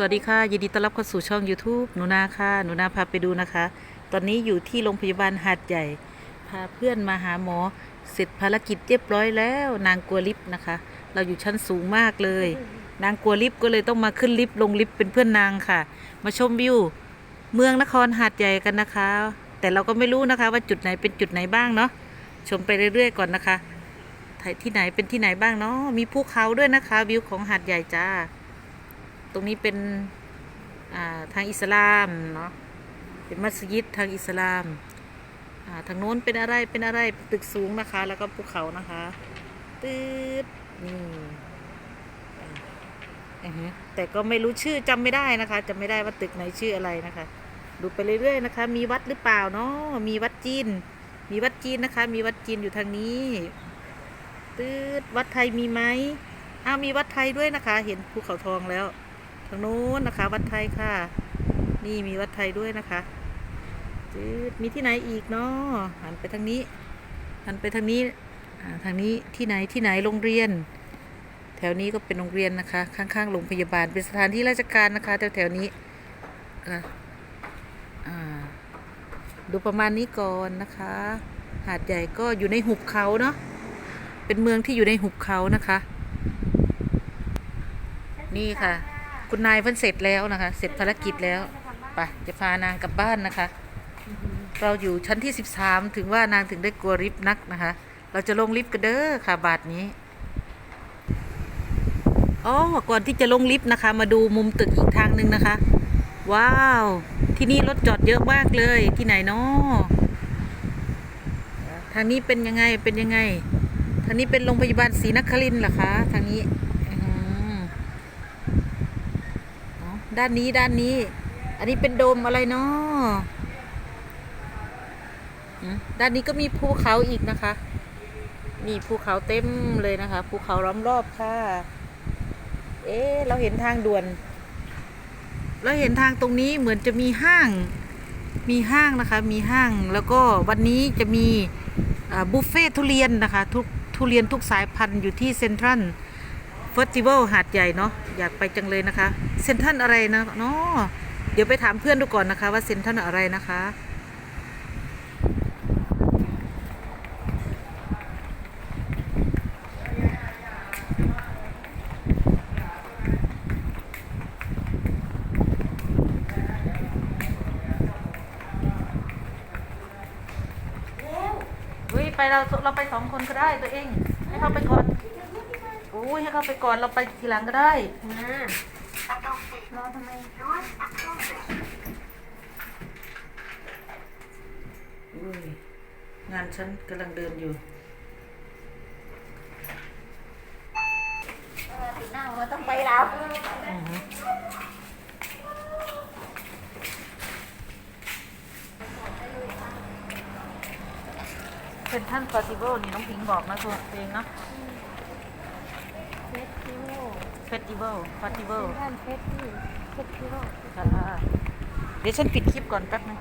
สวัสดีค่ะ ยินดีต้อนรับเข้าสู่ช่อง YouTube หนูนาค่ะ หนูนาพาไปดูนะคะ ตอนนี้อยู่ที่โรงพยาบาลหาดใหญ่ พาเพื่อนมาหาหมอ เสร็จภารกิจเรียบร้อยแล้วนางกลัวลิฟต์นะคะ เราอยู่ชั้นสูงมากเลย นางกลัวลิฟต์ก็เลยต้องมาขึ้นลิฟต์ลงลิฟต์เป็นเพื่อนนางค่ะ มาชมวิวเมืองนครหาดใหญ่กันนะคะ แต่เราก็ไม่รู้นะคะว่าจุดไหนเป็นจุดไหนบ้างเนาะ ชมไปเรื่อยๆก่อนนะคะที่ไหนเป็นที่ไหนบ้างเนาะ มีภูเขาด้วยนะคะ วิวของหาดใหญ่จ้า ตรงนี้เป็นทางอิสลามเนาะเป็นมัสยิดทางอิสลามาทางโน้นเป็นอะไรเป็นอะไรตึกสูงนะคะ แล้วก็ภูเขานะคะตืดนี่แต่ก็ไม่รู้ชื่อจำไม่ได้นะคะจำไม่ได้ว่าตึกไหนชื่ออะไรนะคะ ดูไปเรื่อยๆนะคะ มีวัดหรือเปล่าเนาะมีวัดจีน มีวัดจีนนะคะ มีวัดจีนอยู่ทางนี้ตืดวัดไทยมีไหมอ้าวมีวัดไทยด้วยนะคะ เห็นภูเขาทองแล้ว ทางโน้นนะคะ วัดไทยค่ะ นี่มีวัดไทยด้วยนะคะจืดมีที่ไหนอีกเนาะหันไปทางนี้หันไปทางนี้ทางนี้ที่ไหนที่ไหนโรงเรียน แถวนี้ก็เป็นโรงเรียนนะคะ ข้างๆโรงพยาบาลเป็นสถานที่ราชการนะคะ แถวแถวๆนี้อะดูประมาณนี้ก่อนนะคะ หาดใหญ่ก็อยู่ในหุบเขาเนาะเป็นเมืองที่อยู่ในหุบเขานะคะ นี่ค่ะ คุณนายเพิ่นเสร็จแล้วนะคะ เสร็จภารกิจแล้วไปจะพานางกลับบ้านนะคะ เราอยู่ชั้นที่ 13 ถึงว่านางถึงได้กลัวลิฟต์นักนะคะ เราจะลงลิฟต์กันเด้อค่ะบาทนี้อ๋อก่อนที่จะลงลิฟต์นะคะ มาดูมุมตึกอีกทางหนึ่งนะคะ ว้าว ที่นี่รถจอดเยอะมากเลยที่ไหนเนาะทางนี้เป็นยังไงเป็นยังไง ทางนี้เป็นโรงพยาบาลศรีนครินทร์เหรอคะ ทางนี้อืม อ๋อ ด้านนี้ด้านนี้ อันนี้เป็นโดมอะไรเนาะด้านนี้ก็มีภูเขาอีกนะคะ นี่ภูเขาเต็มเลยนะคะภูเขาล้อมรอบค่ะ เอ๊ะเราเห็นทางด่วน เราเห็นทางตรงนี้เหมือนจะมีห้าง มีห้างนะคะ มีห้าง แล้วก็วันนี้จะมีบุฟเฟ่ทุเรียนนะคะ ทุกทุเรียนทุกสายพันธุ์อยู่ที่เซ็นทรัล ฟสติวัลหาดใหญ่เนาะอยากไปจังเลยนะคะเซ็นทรัลอะไรนะเนาะเดี๋ยวไปถามเพื่อนดูก่อนนะคะ ว่าเซ็นทรัลอะไรนะคะเฮ้ยไปเราเราไปสองคนก็ได้ตัวเอง ให้เขาไปก่อน โอ้ยให้เขาไปก่อนเราไปทีหลังก็ได้มารอทำไมอุ้ยงานฉันกำลังเดินอยู่เออปีหน้าเราต้องไปแล้วอือฮึเป็นท่านฟอสติวัลนี่น้องพิงบอกนะตัวเองเนาะ เฟสติวัลเฟสติวัลฟอสติวัลงานเฟสติเฟสติวัลค่ะเดี๋ยวฉันปิดคลิปก่อนแป๊บนึง